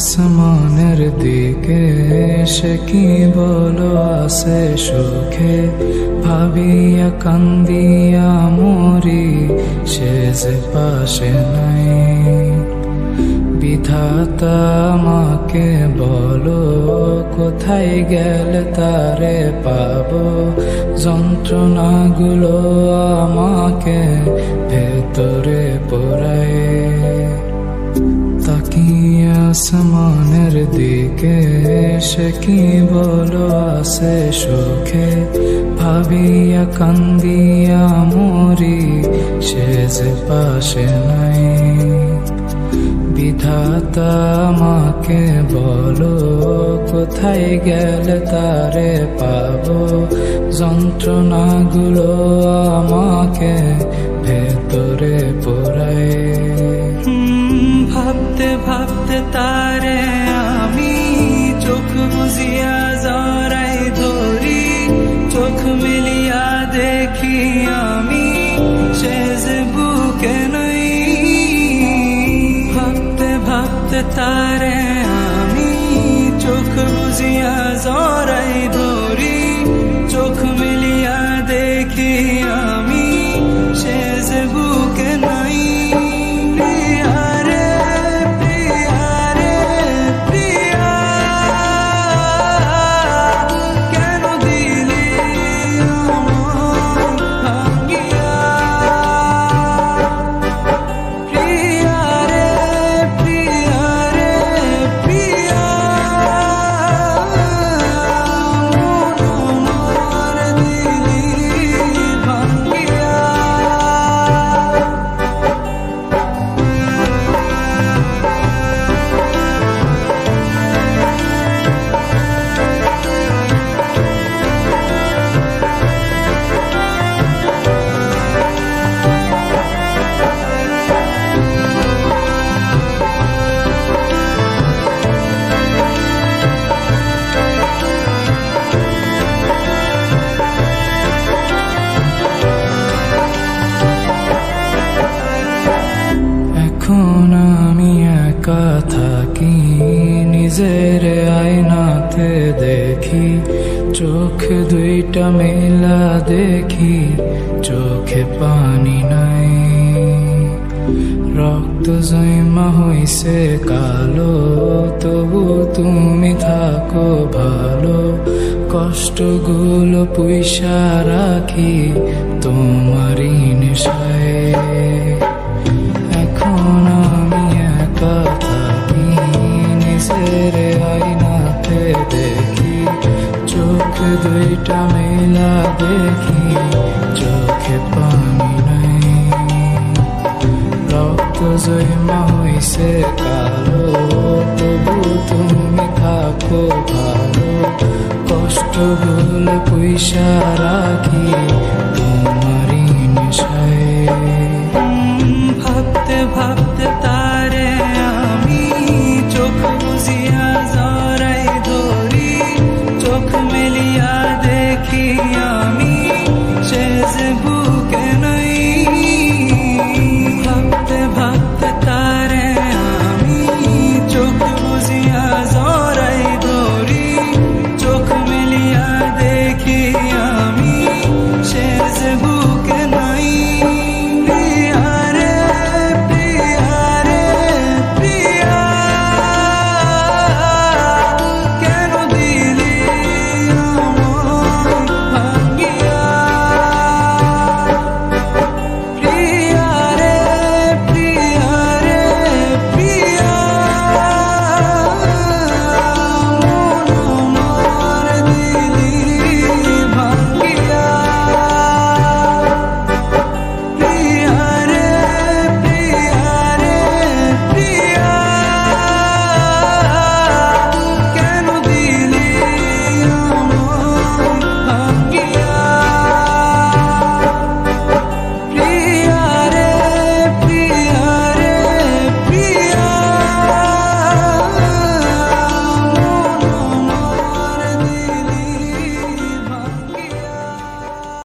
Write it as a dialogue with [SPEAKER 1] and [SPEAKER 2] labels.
[SPEAKER 1] আসমানের দিকে সে কি বলো আসে সুখে? ভাবিয়া কান্দিয়া মরি, সে যে পাশে নাই। বিধাতা আমাকে বলো, কোথায় গেলে তারে পাবো? যন্ত্রণাগুলো আমাকে ভেতরে পোড়ায় আসমানের দিকে সে কি বলো আসে সুখে? ভাবিয়া কান্দিয়া মরি, সে যে পাশে নাই। বিধাতা আমাকে বলো, কোথায় গেলে তারে পাব? যন্ত্রণাগুলো আমাকে ভেতরে পোড়ায়।
[SPEAKER 2] মিলিয়া দেখি আমি সে যে বুকে নাই ভাবতে ভাবতে তারে
[SPEAKER 1] নিজের আয়নাতে দেখি, চোখ দুইটা মেলা দেখি, চোখে পানি নাই। রক্ত জৈমা হইছে কালো, তবু তুমি থাকো ভালো। কষ্টগুলো পয়সা রাখি তোমারই নেশায়। এখন জৈমা হইছে কালো তবু তুমি থাকো ভালো। কষ্টগুলো পয়সা রাখি তোমারই নেশায়।
[SPEAKER 2] ভাবতে ভাবতে